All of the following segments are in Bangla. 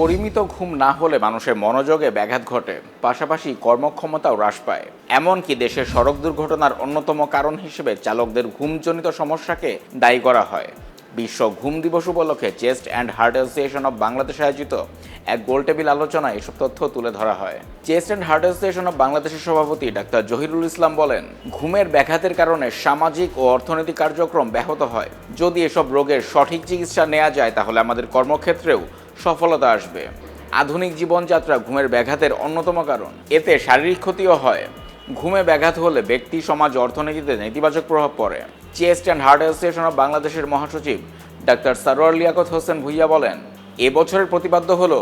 পরিমিত ঘুম না হলে মানুষের মনোযোগে ব্যাঘাত ঘটে। পাশাপাশি কর্মক্ষমতাও হ্রাস পায়। এমনকি দেশের সড়ক দুর্ঘটনার অন্যতম কারণ হিসেবে চালকদের ঘুমজনিত সমস্যাকে দায়ী করা হয়। বিশ্ব ঘুম দিবস উপলক্ষে chest and heart association of Bangladesh আয়োজিত এক গোলটেবিল আলোচনায় এসব তথ্য তুলে ধরা হয়। Chest and heart association of বাংলাদেশের সভাপতি ডাক্তার জহিরুল ইসলাম বলেন, ঘুমের ব্যাঘাতের কারণে সামাজিক ও অর্থনৈতিক কার্যক্রম ব্যাহত হয়। যদি এসব রোগের সঠিক চিকিৎসা নেওয়া যায় তাহলে আমাদের কর্মক্ষেত্রেও সফলতা আসবে। আধুনিক জীবনযাত্রা ঘুমের ব্যাঘাতের অন্যতম কারণ। এতে শারীরিক ক্ষতিও হয়। ঘুমে ব্যাঘাত হলে ব্যক্তি, সমাজ, অর্থনীতিতে নেতিবাচক প্রভাব পড়ে। Chest and heart association of বাংলাদেশের মহাসচিব ডাক্তার সারোয়ার লিয়াকত হোসেন ভুইয়া বলেন এবছরের প্রতিপাদ্য হল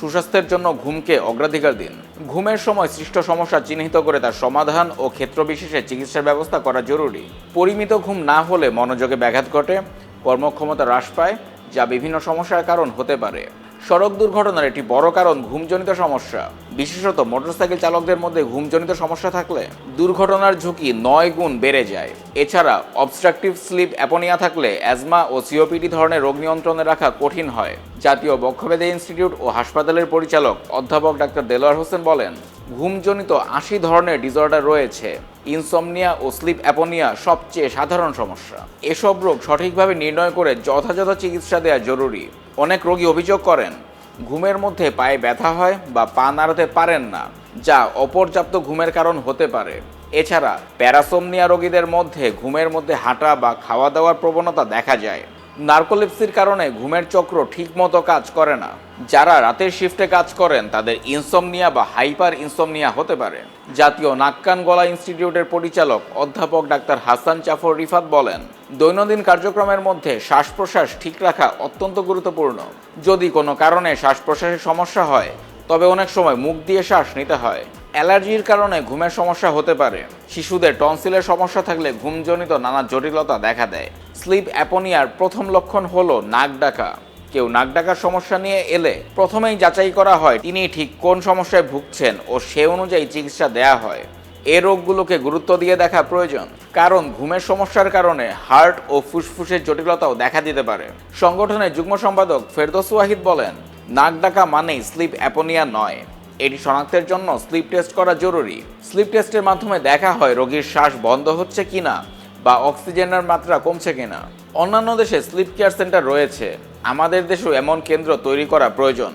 সুস্বাস্থ্যের জন্য ঘুমকে অগ্রাধিকার দিন। ঘুমের সময় সৃষ্ট সমস্যা চিহ্নিত করে তার সমাধান ও ক্ষেত্রবিশেষে চিকিৎসার ব্যবস্থা করা জরুরি। পরিমিত ঘুম না হলে মনোযোগে ব্যাঘাত ঘটে। কর্মক্ষমতা হ্রাস পায়, যা বিভিন্ন সমস্যার কারণ হতে পারে। সড়ক দুর্ঘটনার একটি বড় কারণ ঘুমজনিত সমস্যা। বিশেষত মোটরসাইকেল চালকদের মধ্যে ঘুমজনিত সমস্যা থাকলে দুর্ঘটনার ঝুঁকি নয় গুণ বেড়ে যায়। এছাড়া অবস্ট্রাকটিভ স্লিপ অ্যাপোনিয়া থাকলে অ্যাজমা ও সিওপিডি ধরনের রোগ নিয়ন্ত্রণে রাখা কঠিন হয়। জাতীয় বক্ষবেদে ইনস্টিটিউট ও হাসপাতালের পরিচালক অধ্যাপক ডাক্তার দেলোয়ার হোসেন বলেন, ঘুমজনিত আশি ধরনের ডিসঅর্ডার রয়েছে। ইনসমনিয়া ও স্লিপ অ্যাপোনিয়া সবচেয়ে সাধারণ সমস্যা। এসব রোগ সঠিকভাবে নির্ণয় করে যথাযথ চিকিৎসা দেওয়া জরুরি। অনেক রোগী অভিযোগ করেন, ঘুমের মধ্যে পায়ে ব্যথা হয় বা পা নাড়াতে পারেন না, যা অপর্যাপ্ত ঘুমের কারণ হতে পারে। এছাড়া প্যারাসোমনিয়া রোগীদের মধ্যে ঘুমের মধ্যে হাঁটা বা খাওয়া দাওয়ার প্রবণতা দেখা যায়। নার্কোলেপসির কারণে ঘুমের চক্র ঠিকমতো কাজ করে না। যারা রাতের শিফটে কাজ করেন, তাদের ইনসomnia বা হাইপার ইনসomnia হতে পারে। জাতীয় নাক কান গলা ইনস্টিটিউটের পরিচালক অধ্যাপক ডাক্তার হাসান জাফর রিফাত বলেন, দৈনন্দিন কার্যক্রমের মধ্যে শ্বাস প্রশ্বাস ঠিক রাখা অত্যন্ত গুরুত্বপূর্ণ। যদি কোনো কারণে শ্বাস প্রশ্বাসের সমস্যা হয়, তবে অনেক সময় মুখ দিয়ে শ্বাস নিতে হয়। অ্যালার্জির কারণে ঘুমের সমস্যা হতে পারে। শিশুদের টনসিলের সমস্যা থাকলে ঘুমজনিত নানা জটিলতা দেখা দেয়। স্লিপ অ্যাপোনিয়ার প্রথম লক্ষণ হলো নাক ডাকা। কেউ নাক ডাকার সমস্যা নিয়ে এলে প্রথমেই যাচাই করা হয় তিনি ঠিক কোন সমস্যায় ভুগছেন ও সে অনুযায়ী চিকিৎসা দেয়া হয়। এ রোগগুলোকে গুরুত্ব দিয়ে দেখা প্রয়োজন, কারণ ঘুমের সমস্যার কারণে হার্ট ও ফুসফুসের জটিলতাও দেখা দিতে পারে। সংগঠনের যুগ্ম সম্পাদক ফেরদৌস ওয়াহিদ বলেন, নাক ডাকা মানেই স্লিপ অ্যাপোনিয়া নয়। এটি শনাক্তের জন্য স্লিপ টেস্ট করা জরুরি। স্লিপ টেস্টের মাধ্যমে দেখা হয় রোগীর শ্বাস বন্ধ হচ্ছে কিনা বা অক্সিজেনের মাত্রা কমছে কিনা? অন্যান্য দেশে স্লিপ কেয়ার সেন্টার রয়েছে। আমাদের দেশেও এমন কেন্দ্র তৈরি করা প্রয়োজন।